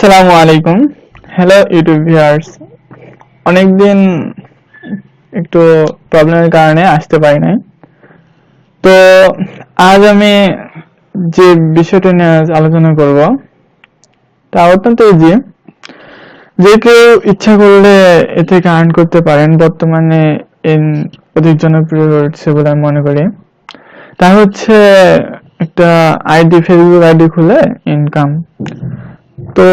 আসসালামু আলাইকুম। Hello YouTube viewers অনেকদিন একটু প্রবলেমের কারণে আসতে পারি নাই। তো, আজ আমি যে বিষয়টা নিয়ে আলোচনা করব, তা অত্যন্ত ইজি যে কেউ ইচ্ছা করলে এ থেকে আর্ন করতে পারেন, বর্তমানে অধিক জনপ্রিয় হচ্ছে বলে আমি মনে করি। তা হচ্ছে একটা আইডি ফেসবুক আইডি খুলে ইনকাম তো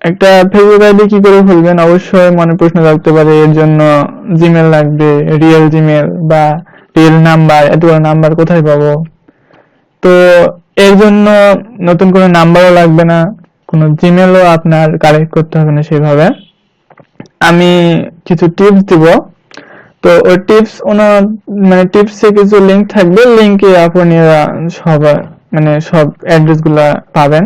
একটা ফেসবুক আইডি কি করে খুলবেন? অবশ্যই মনে প্রশ্ন থাকতে পারে, এর জন্য জিমেল লাগবে রিয়েল জিমেল বা রিয়েল নাম্বার এতগুলো নাম্বার কোথায় পাবো? তো এর জন্য নতুন কোনো নাম্বারও লাগবে না, কোনো জিমেলও আপনার কালেক্ট করতে হবে না সেভাবে। আমি কিছু টিপস দিব। তো ওই টিপস ওনার মানে টিপসে কিছু লিংক থাকবে লিংকে আপনি সবার মানে সব অ্যাড্রেসগুলা পাবেন।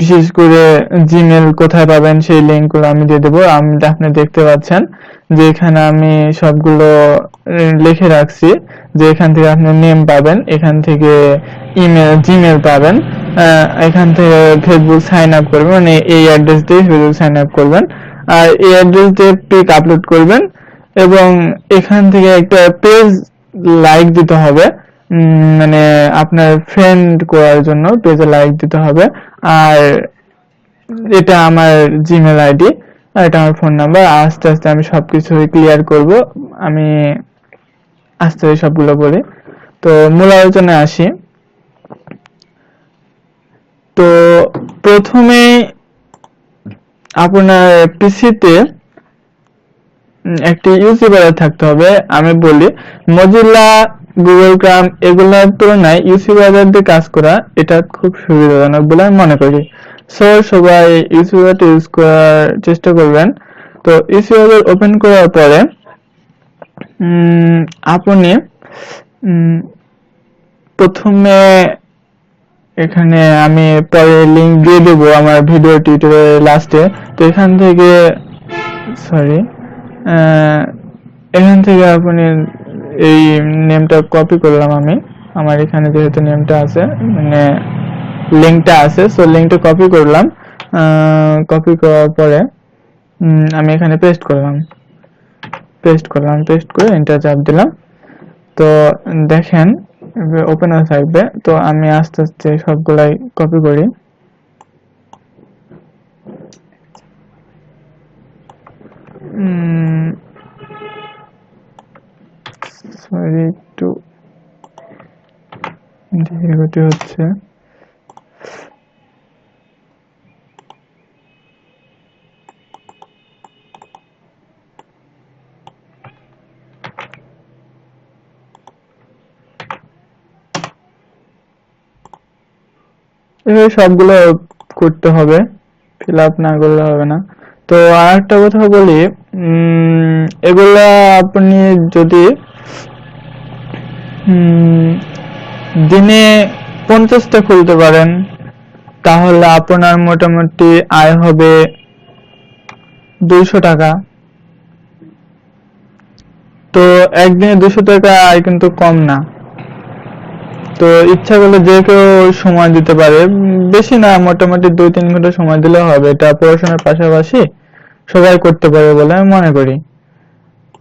বিশেষ করে জিমেল কোথায় পাবেন সেই লিংকগুলো আমি দিয়ে দেবো। আমি আপনি দেখতে পাচ্ছেন যে এখানে আমি সবগুলো লিখে রাখছি যে এখান থেকে আপনি নেম পাবেন, এখান থেকে ইমেল জিমেল পাবেন এখান থেকে ফেসবুক সাইন আপ করবেন মানে এই অ্যাড্রেস দিয়ে ফেসবুক সাইন আপ করবেন। আর এই অ্যাড্রেস দিয়ে পিক আপলোড করবেন এবং এখান থেকে একটা পেজ লাইক দিতে হবে। মানে আপনার ফ্রেন্ড করার জন্য পেজে লাইক দিতে হবে। আর এটা আমার জিমেল আইডি আর এটা আমার ফোন নাম্বার আস্তে আস্তে আমি সবকিছু ক্লিয়ার করব। আমি আস্তে আস্তে সবগুলো বলি। তো মূল আলোচনায় আসি। তো প্রথমে আপনার পিসিতে একটি ইউসি থাকতে হবে। আমি বলি মজিলা গুগল ক্রাম এগুলোর তুলনায় ইউসি বাজার দিয়ে কাজ করা এটা খুব সুবিধাজনক বলে আমি মনে করি। সো সবাই ইউসি বাজারটা ইউজ করার চেষ্টা করবেন। তো ইউসি বাজার ওপেন করার পরে আপনি প্রথমে এখানে আমি পরে লিংক দিয়ে দেবো আমার ভিডিও টিউটোরিয়ালের লাস্টে তো এখান থেকে সরি এখান থেকে আপনি এই নেমটা কপি করলাম আমি। আমার এখানে যেহেতু নেমটা আছে মানে লিঙ্কটা আছে সো লিঙ্কটা কপি করলাম। কপি করার পরে উম, আমি এখানে পেস্ট করলাম। পেস্ট করলাম পেস্ট করে এন্টার চাপ দিলাম। তো দেখেন ওপেন হয়ে থাকবে। তো আমি আস্তে আস্তে সবগুলাই কপি করি। সরি একটু ধীরগতি হচ্ছে। সবগুলো করতে হবে। ফিল আপ না করলে হবে না। তো আর একটা কথা বলি উম, এগুলা আপনি যদি দিনে পঞ্চাশটা খুলতে পারেন। তাহলে আপনার মোটামুটি আয় হবে দুইশো টাকা। তো একদিনে দুশো টাকা আয় কিন্তু কম না। তো ইচ্ছা করলে যে কেউ সময় দিতে পারে। বেশি না, মোটামুটি দুই তিন ঘণ্টা সময় দিলে হবে। এটা পড়াশোনার পাশাপাশি সবাই করতে পারে বলে আমি মনে করি।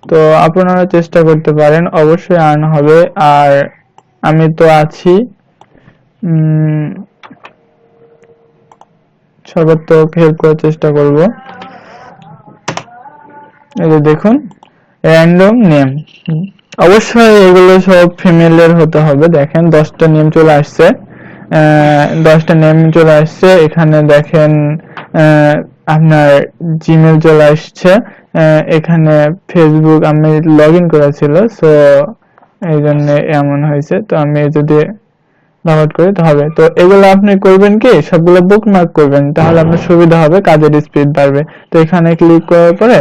তো আপনারা চেষ্টা করতে পারেন অবশ্যই আর্ন হবে। আর আমি তো আছি। সর্বাত্মক হেল্প করার চেষ্টা করব। এই দেখুন র্যান্ডম নেম অবশ্যই এগুলো সব ফিমেলের হতে হবে। দেখেন দশটা নেম চলে আসছে। দশটা নেম চলে আসছে। এখানে দেখেন আহ, আপনার জিমেল চলে আসছে এখানে ফেসবুক আমি লগ ইন করেছিল সো এই জন্য এমন হয়েছে। তো আমি যদি ডাউনলোড করি হবে। তো এগুলো আপনি করবেন কি? সবগুলো বুকমার্ক করবেন, তাহলে আপনার সুবিধা হবে, কাজের স্পিড বাড়বে। তো এখানে ক্লিক করার পরে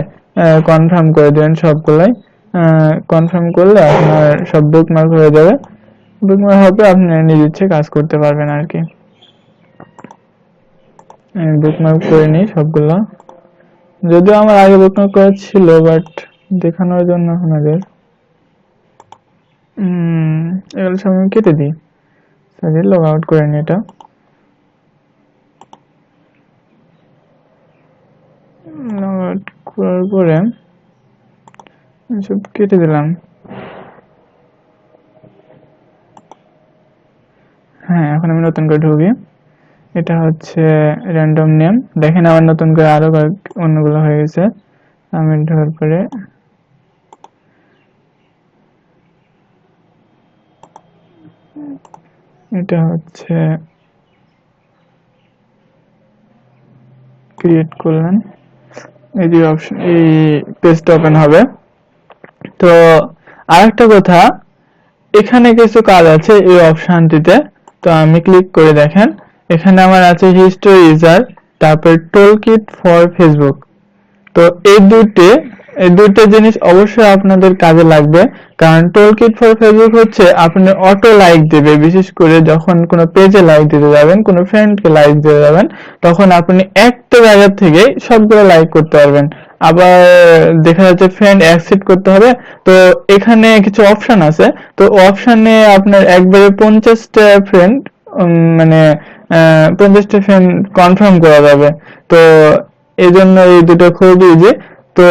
কনফার্ম করে দেবেন সবগুলাই। কনফার্ম করলে আপনার সব বুকমার্ক হয়ে যাবে। বুকমার্ক হবে, আপনি নিজে ইচ্ছে কাজ করতে পারবেন আর কি। আমি বুকমার্ক করে নিই সবগুলো। যদিও আমার আগে বুকমার্ক করা ছিল বাট দেখানোর জন্য আপনাদের। এগুলো সব আমি কেটে দিই। সরি লগ আউট করে নিই এটা। লগ আউট করার পরে সব কেটে দিলাম। হ্যাঁ এখন আমি নতুন করে ঢুকি। এটা হচ্ছে র্যান্ডম নেম দেখেন আমার নতুন করে আরও অন্যগুলো হয়ে গেছে। আমি ঢোকার পরে এটা হচ্ছে ক্রিয়েট করলেন এই যে অপশন এই পেজটা ওপেন হবে। তো আরেকটা কথা, এখানে কিছু কাজ আছে এই অপশনটিতে তো আমি ক্লিক করে দেখেন। এখানে আমার আছে হিস্টোরি ইউজার তারপর টোল কিট ফর ফেসবুক তো এই দুটি এই দুটো জিনিস অবশ্যই আপনাদের কাজে লাগবে, কারণ টোল কিট ফর ফেসবুক হচ্ছে আপনি অটো লাইক দেবে, বিশেষ করে যখন কোনো পেজে লাইক দিতে যাবেন, কোনো ফ্রেন্ডকে লাইক দিতে যাবেন, তখন আপনি একটা জায়গা থেকে সবগুলো লাইক করতে পারবেন। আবার দেখা যাচ্ছে ফ্রেন্ড অ্যাকসেপ্ট করতে হবে, তো এখানে কিছু অপশন আছে, তো অপশনে আপনার একবারে পঞ্চাশটা ফ্রেন্ড মানে পঞ্চাশটা কনফার্ম করা যাবে। তো এই জন্য এই দুটো খুবই ইজি তো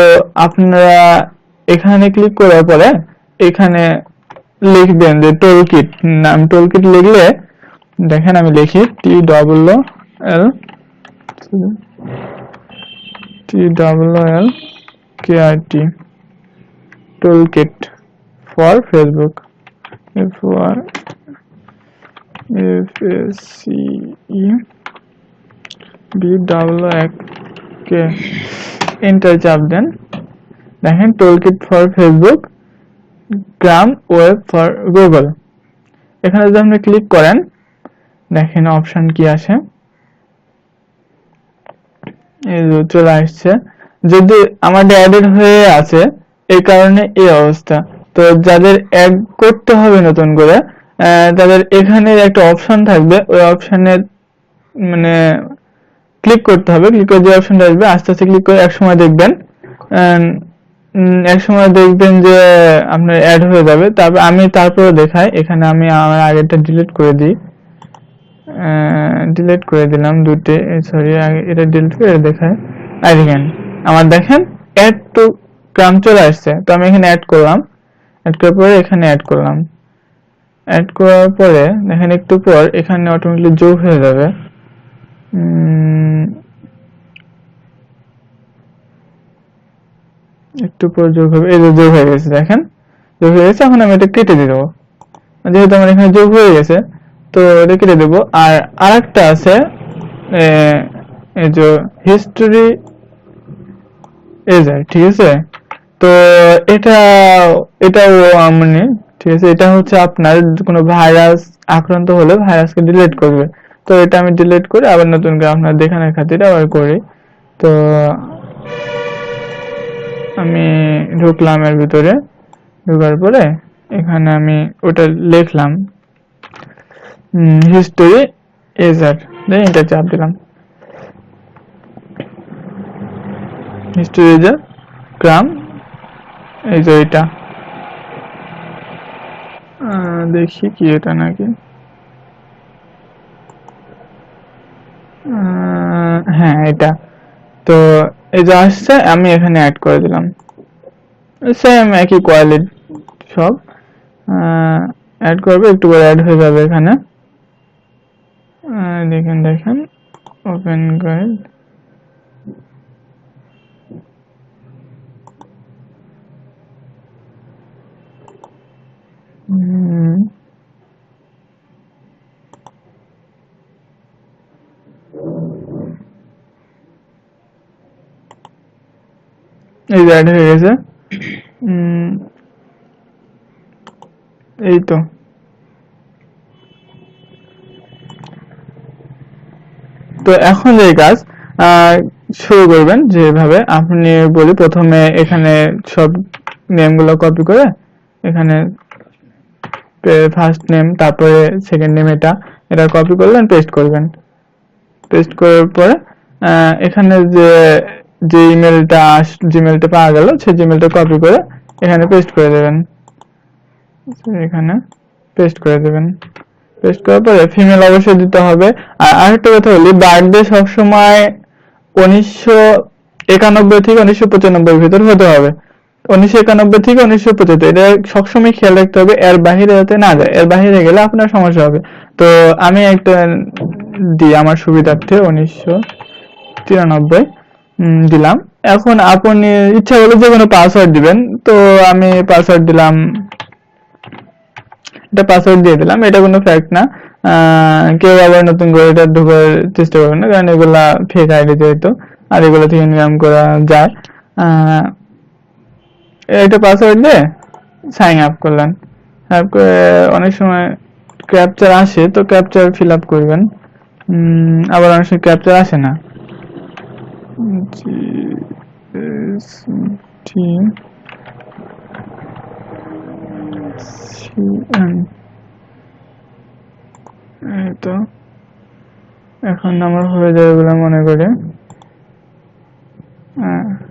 আপনারা এখানে ক্লিক করার পরে এখানে লিখবেন যে টোল কিট নাম টোল কিট লিখলে, দেখেন আমি লিখি T double L T double L K R T tool kit for Facebook for F S C E B double K enter চাপ দেন। দেখেন toolkit for Facebook gram web for Google এখানে যদি আপনি ক্লিক করেন, দেখেন অপশন কি আসে এই চলে আসছে। যদি আমাদের অ্যাডেড হয়ে আছে, এই কারণে এই অবস্থা। তো যাদের অ্যাড করতে হবে নতুন করে তাদের এখানে একটা অপশন থাকবে। ওই অপশনে মানে ক্লিক করতে হবে। ক্লিক করে যে অপশনটা আসবে, আস্তে আস্তে ক্লিক করে এক সময় দেখবেন এক সময় দেখবেন যে আপনার অ্যাড হয়ে যাবে। তারপর আমি তারপরে দেখাই। এখানে আমি আমার আগেরটা ডিলিট করে দিই। ডিলিট করে দিলাম দুটো সরি এটা ডিলিট করে দেখায় আর দেখেন, আমার দেখেন অ্যাড টু গ্রাম চলে আসছে। তো আমি এখানে অ্যাড করলাম। অ্যাড করার পরে এখানে অ্যাড করলাম। অ্যাড করার পরে দেখেন একটু পর এখানে অটোমেটিকলি যোগ হয়ে যাবে। একটু পর যোগ হবে। এই যে যোগ হয়ে গেছে, দেখেন? যোগ হয়ে গেছে, এখন আমি এটা কেটে দিয়ে দেবো। যেহেতু আমার এখানে যোগ হয়ে গেছে, তো এটা কেটে দেবো। আর আরেকটা আছে এই যে হিস্টোরি এজার ঠিক আছে? তো এটা এটাও মানে ঠিক আছে, এটা হচ্ছে আপনার কোনো ভাইরাস আক্রান্ত হলে ভাইরাসকে ডিলিট করবে। তো এটা আমি ডিলিট করে আবার নতুন করে আপনার দেখানোর খাতিরে আবার করি। তো আমি ঢুকলাম এর ভিতরে। ঢোকার পরে এখানে আমি ওটা লিখলাম। হিস্টোরি এজার দেন এটা চাপ দিলাম। হিস্টোরি এজার গ্রাম এই যে এটা। দেখি কি এটা নাকি। হ্যাঁ এটা। তো এই যে আসছে, আমি এখানে অ্যাড করে দিলাম। সেম একই কোয়ালিটি সব। অ্যাড করবে, একটু করে অ্যাড হয়ে যাবে এখানে। দেখেন দেখেন। ওপেন করে হুম এই হয়ে গেছে। এই তো। তো এখন যে কাজ শুরু করবেন যেভাবে। আপনি বলি প্রথমে এখানে সব নেমগুলো কপি করে এখানে ফার্স্ট নেম তারপরে সেকেন্ড নেম এটা। এটা কপি করলেন পেস্ট করবেন। পেস্ট করার পরে এখানে যে যে ইমেলটা আস জিমেলটা পাওয়া গেল, সেই জিমেলটা কপি করে এখানে পেস্ট করে দেবেন। এখানে পেস্ট করে দেবেন। পেস্ট করার পরে ফিমেল অবশ্যই দিতে হবে। আর আরেকটা কথা বলি বার্থডে সবসময় উনিশশো একানব্বই থেকে উনিশশো পঁচানব্বই ভিতর হতে হবে। উনিশশো একানব্বই থেকে উনিশশো পঁচাত্তর এটা সবসময় খেয়াল রাখতে হবে, এর বাহিরে যাতে না যায়। এর বাহিরে গেলে আপনার সমস্যা হবে। তো আমি একটা দিই আমার সুবিধার্থে, উনিশশো তিরানব্বই দিলাম। এখন আপনি ইচ্ছা করলে যে কোনো পাসওয়ার্ড দিবেন। তো আমি পাসওয়ার্ড দিলাম, এটা পাসওয়ার্ড দিয়ে দিলাম। এটা কোনো ফ্যাক্ট না। কেউ আবার নতুন করে এটা ঢোকার চেষ্টা করবেন না, কারণ এগুলা ফেক আইডি যেহেতু, আর এগুলো থেকে ইনকাম করা যায় এটা পাসওয়ার্ড দিয়ে সাইন আপ করলেন। করে অনেক সময় ক্যাপচার আসে, তো ক্যাপচার ফিল আপ করবেন। আবার অনেক সময় ক্যাপচার আসে না। তো। এখন আমার হয়ে যাবে বলে মনে করি। হ্যাঁ।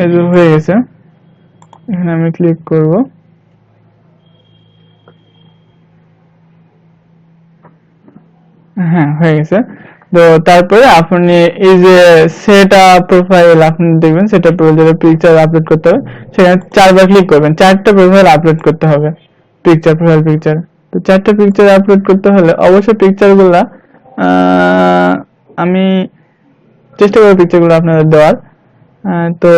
এই যে হয়ে গেছে। এখানে আমি ক্লিক করব। হ্যাঁ হয়ে গেছে। তো তারপরে আপনি এই যে সেট প্রোফাইল আপনি দেখবেন সেট প্রোফাইল পিকচার আপলোড করতে হবে সেখানে চারবার ক্লিক করবেন। চারটা প্রোফাইল আপলোড করতে হবে পিকচার প্রোফাইল পিকচার তো চারটা পিকচার আপলোড করতে হলে অবশ্যই পিকচারগুলা আহ, আমি চেষ্টা করব পিকচারগুলো আপনাদের দেওয়ার। তো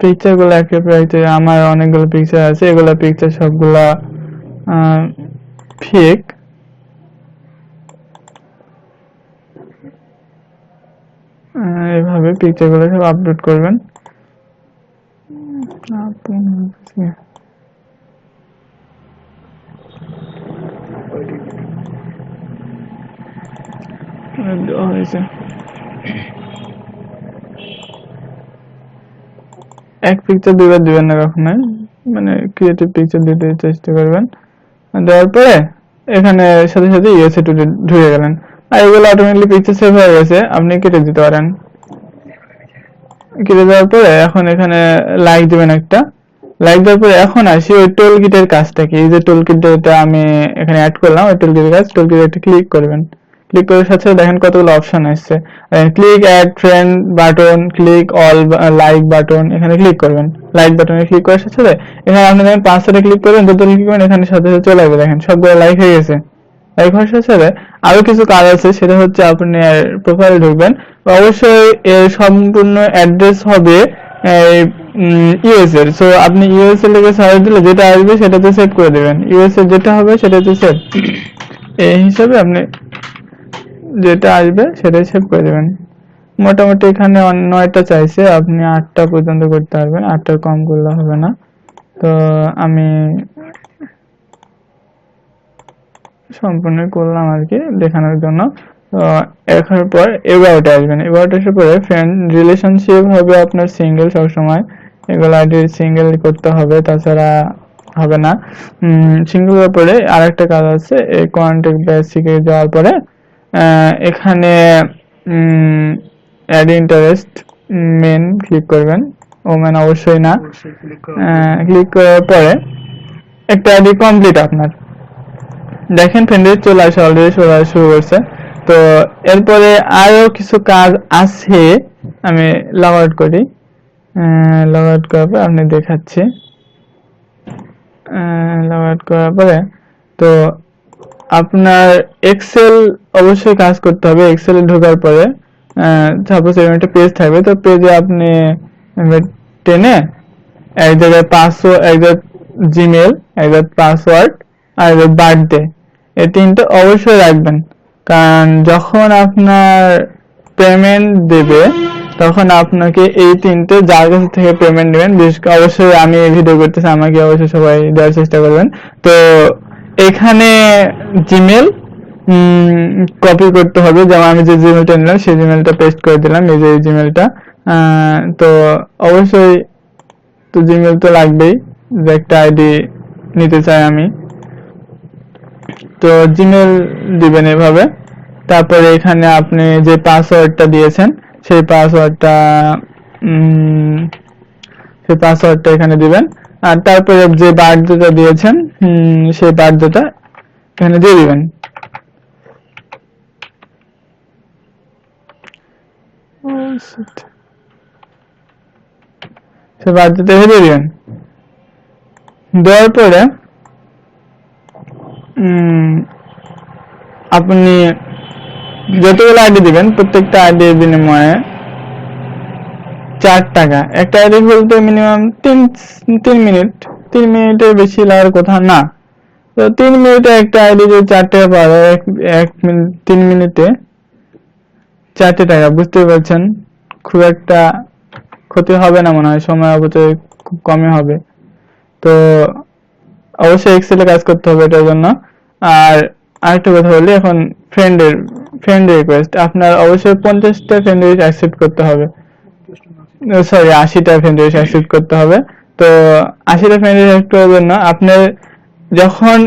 পিকচারগুলো একেবারে আমার অনেকগুলো পিকচার আছে, এগুলো পিকচার সবগুলা ফেক এভাবে পিকচারগুলো সব আপলোড করবেন। হয়েছে। এক পিকচার দুইবার দিবেন না কখনোই মানে ক্রিয়েটিভ পিকচার দিতে চেষ্টা করবেন। দেওয়ার পরে এখানে সাথে সাথে ইউএসএ টুডে ঢুকে গেলেন। আর এগুলো অটোমেটিকলি পিকচার সেভ হয়ে গেছে। আপনি কেটে দিতে পারেন। কেটে দেওয়ার পরে এখন এখানে লাইক দিবেন একটা। লাইক দেওয়ার পরে এখন আসি ওই টোল কিটের কাজটা কি? এই যে টোল কিটটা আমি এখানে অ্যাড করলাম, ওই টোল কিটের কাজ। টোল কিটে ক্লিক করবেন। ক্লিক করার সাথে দেখেন কতগুলো অপশন আসছে click add friend button click all like button এখানে ক্লিক করবেন। লাইক বাটনে ক্লিক করার সাথে এখানে আপনি দেখেন পাঁচটা ক্লিক করবেন, যত ক্লিক করবেন এখানে সাথে সাথে চলে আসবে। দেখেন সবগুলো লাইক হয়ে গেছে। লাইক হওয়ার সাথে সাথে আরও কিছু কাজ আছে, সেটা হচ্ছে আপনি প্রোফাইল ঢুকবেন। অবশ্যই এর সম্পূর্ণ অ্যাড্রেস হবে ইউএস এর সো আপনি ইউএস এর লিখে সার্চ দিলে যেটা আসবে সেটাতে সেভ করে দেবেন। ইউএস এর যেটা হবে সেটাতে সেভ এই হিসাবে আপনি যেটা আসবে সেটাই সেভ করে দেবেন। মোটামুটি এখানে নয়টা চাইছে, আপনি আটটা পর্যন্ত করতে পারবেন, আটটার কম করলে হবে না। তো আমি সম্পূর্ণ করলাম আর কি দেখানোর জন্য। এখান পর এগারোটা আসবেন। এগারোটা আসার পরে ফ্রেন্ড রিলেশনশিপ হবে আপনার সিঙ্গেল সবসময়। এগুলো আইডি সিঙ্গেল করতে হবে, তাছাড়া হবে না। সিঙ্গেল হওয়ার পরে আরেকটা কাজ আছে, এই কন্ট্যাক্ট বেসিকে যাওয়ার পরে এখানে অ্যাড ইন্টারেস্ট মেন ক্লিক করবেন। ওমেন অবশ্যই না। ক্লিক করার পরে একটা আইডি কমপ্লিট আপনার। দেখেন ফ্রেন্ডের চলে আসে অলরেডি চলে আসা শুরু করছে। তো এরপরে আরও কিছু কাজ আছে আমি লগ আউট করি। লগ আউট করার পর আপনি দেখাচ্ছি। লগ আউট করার পরে তো আপনার এক্সেল অবশ্যই কাজ করতে হবে। এক্সেলে ঢোকার পরে সাপোজ এরকম একটা পেজ থাকবে, তো পেজে আপনি টেনে এক জায়গায় পাসওয়ার্ড এক জায়গায় জিমেল এক জায়গায় পাসওয়ার্ড আর এক বার্থডে এই তিনটে অবশ্যই রাখবেন। কারণ যখন আপনার পেমেন্ট দেবে, তখন আপনাকে এই তিনটে যার কাছ থেকে পেমেন্ট নেবেন অবশ্যই আমি এই ভিডিও করতেছি, আমাকে অবশ্যই সবাই দেওয়ার চেষ্টা করবেন। তো এখানে জিমেল কপি করতে হবে। যেমন আমি যে জিমেলটা নিলাম, সেই জিমেলটা পেস্ট করে দিলাম, এই যে জিমেলটা তো অবশ্যই তো জিমেল তো লাগবেই, যে একটা আইডি নিতে চাই আমি। তো জিমেল দিবেন এভাবে। তারপরে এখানে আপনি যে পাসওয়ার্ডটা দিয়েছেন, সেই পাসওয়ার্ডটা সেই পাসওয়ার্ডটা এখানে দিবেন। আর তারপরে যে বার্থডেটা দিয়েছেন সেই বার্থডেটা এখানে দিয়ে দিবেন। সে বাধ্যতা দিয়ে দিবেন। দেওয়ার পরে আপনি যতগুলো আইডি দিবেন প্রত্যেকটা আইডির বিনিময়ে চার টাকা। একটা আইডি বলতে মিনিমাম তিন তিন মিনিট তিন মিনিটের বেশি লাগার কথা না। তো তিন মিনিটে একটা যদি চার টাকা পাওয়া যায়, এক মিনিট তিন মিনিটে চারটে টাকা বুঝতে পারছেন? খুব একটা ক্ষতি হবে না মনে হয়, সময় অপচয় খুব কমই হবে। তো অবশ্যই এক্সেলে কাজ করতে হবে এটার জন্য। আর আরেকটা কথা বলি, এখন ফ্রেন্ডের ফ্রেন্ড রিকোয়েস্ট আপনার অবশ্যই পঞ্চাশটা ফ্রেন্ড রিকোয়েস্ট অ্যাকসেপ্ট করতে হবে। সরি আশিটা ফ্রেন্ড রিকোয়েস্ট অ্যাকসেপ্ট করতে হবে। তো, আশিটা ফ্রেন্ড রিকোয়েস্ট করার জন্য আপনার যখন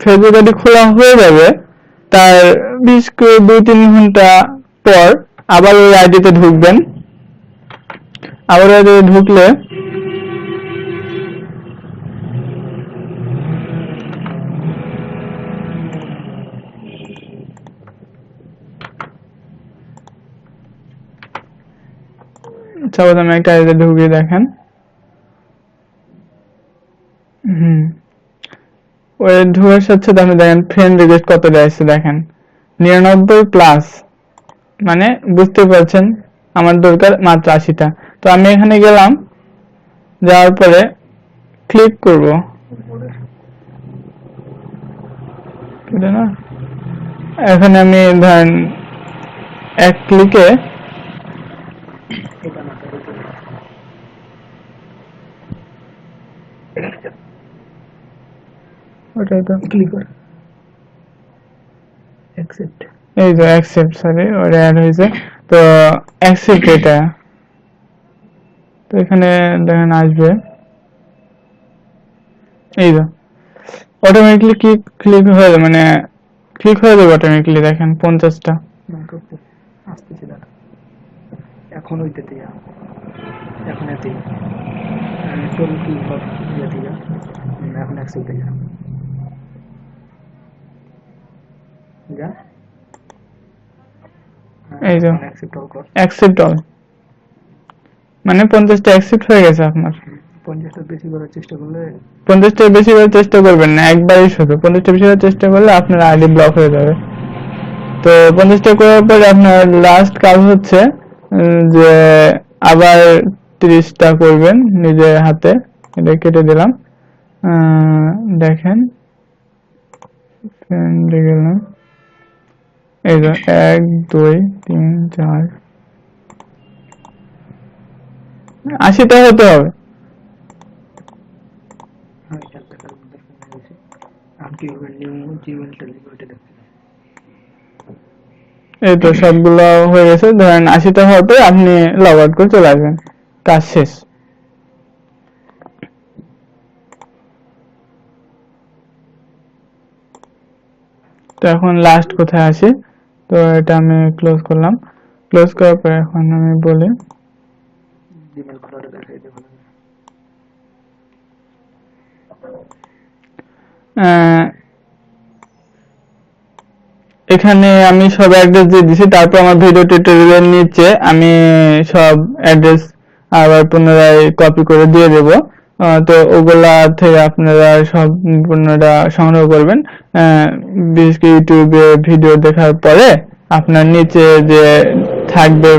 ফেসবুক আইডি খোলা হয়ে যাবে, তার বিশ দুই তিন ঘণ্টা পর আবার ওই আইডিতে ঢুকবেন। আবার ওই আইডিতে ঢুকলে সাপোজ আমি একটা আইডিতে ঢুকিয়ে দেখেন। হুম। ওই ঢুকার সাথে আপনি দেখেন ফ্রেন্ড রিকোয়েস্ট কত আসছে দেখেন। নিরানব্বই প্লাস মানে বুঝতে পারছেন আমার দরকার মাত্র আশিটা। তো আমি এখানে গেলাম, যাওয়ার পরে ক্লিক করব। এখানে আমি ধরেন এক ক্লিকে ওটাই তো ক্লিক কর। অ্যাকসেপ্ট এই তো অ্যাকসেপ্ট সরি ওটা অ্যাড হয়েছে। তো অ্যাকসেপ্ট এটা। তো এখানে দেখেন আসবে। এই তো অটোমেটিকলি ক্লিক ক্লিক হয়ে যাবে মানে ক্লিক হয়ে যাবে অটোমেটিকলি দেখেন পঞ্চাশটা। করতে এখন ওইটাতে যা। এখন এতে টোল কি হব ইয়েতে যা। হুম, এখন অ্যাকসেপ্টে যা। যা এই যে। অ্যাকসেপ্ট অল মানে পঞ্চাশটা অ্যাকসেপ্ট হয়ে গেছে আপনার। পঞ্চাশটা বেশি করার চেষ্টা করলে পঞ্চাশটা বেশি করার চেষ্টা করবেন না একবারই শুধু। পঞ্চাশটা বেশি করার চেষ্টা করলে আপনার আইডি ব্লক হয়ে যাবে। তো পঞ্চাশটা করার পরে আপনার লাস্ট কাজ হচ্ছে যে আবার তিরিশটা করবেন নিজের হাতে। এটা কেটে দিলাম। আহ, দেখেন। গেলাম এই যে এক দুই তিন চার। আশিটা হতে হবে। এই তো সবগুলো হয়ে গেছে। ধরেন আশিটা হওয়ার পরে আপনি লগ আউট করে চলে আসবেন। কাজ শেষ। তো এখন লাস্ট কোথায় আসি তো এটা আমি ক্লোজ করলাম। ক্লোজ করার পরে এখন আমি বলি। এখানে আমি সব অ্যাড্রেস দিয়ে দিছি, তারপর আমার ভিডিও টিউটোরিয়ালের নিচে আমি সব অ্যাড্রেস আবার পুনরায় কপি করে দিয়ে দেব। তো ওগুলা থেকে আপনারা পুনরা সংগ্রহ করবেন। ইউটিউবে ভিডিও দেখার পরে আপনার নিচে যে থাকবে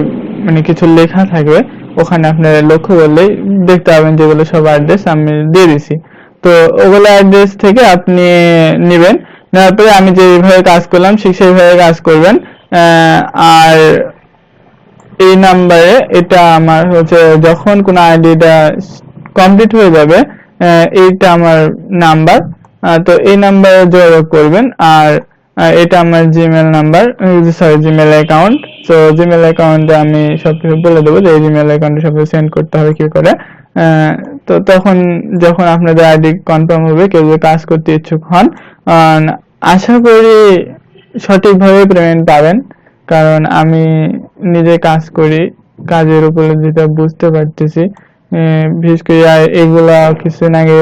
মানে কিছু লেখা থাকবে, ওখানে আপনারা লক্ষ্য করলেই দেখতে পাবেন যেগুলো সব অ্যাড্রেস আমি দিয়ে দিছি। তো ওগুলো অ্যাড্রেস থেকে আপনি নেবেন, নেওয়ার পরে আমি যেভাবে কাজ করলাম ঠিক সেইভাবে কাজ করবেন। আর এই নাম্বারে এটা আমার হচ্ছে যখন কোন আইডিটা কমপ্লিট হয়ে যাবে এইটা আমার নাম্বার তো এই নাম্বারে যোগাযোগ করবেন, আর এটা আমার Gmail number sorry Gmail account তো জিমেল অ্যাকাউন্টে আমি সবকিছু বলে দেবো যে এই জিমেল অ্যাকাউন্টে সবকিছু সেন্ড করতে হবে কি করে তো তখন যখন আপনাদের আইডি কনফার্ম হবে, কেউ যদি কাজ করতে ইচ্ছুক হন আশা করি সঠিকভাবে পেমেন্ট পাবেন, কারণ আমি নিজে কাজ করি, কাজের উপরে যেটা বুঝতে পারতেছি বিশেষ করে এগুলা কিছুদিন আগে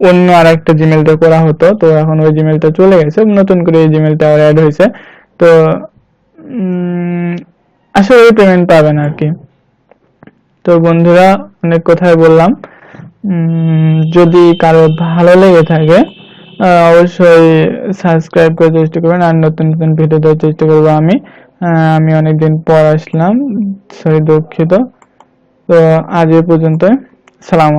অন্য আর একটা জিমেলটা করা হতো, তো এখন ওই জিমেলটা চলে গেছে, নতুন করে এই জিমেলটা অ্যাড হয়েছে। তো আশা করি পেমেন্ট পাবেন আর কি। তো বন্ধুরা, অনেক কথাই বললাম। যদি কারও ভালো লেগে থাকে অবশ্যই সাবস্ক্রাইব করার চেষ্টা করবেন, আর নতুন নতুন ভিডিও দেওয়ার চেষ্টা করব আমি। আমি অনেকদিন পর আসলাম, সরি দুঃখিত। তো আজ এ পর্যন্ত সালাম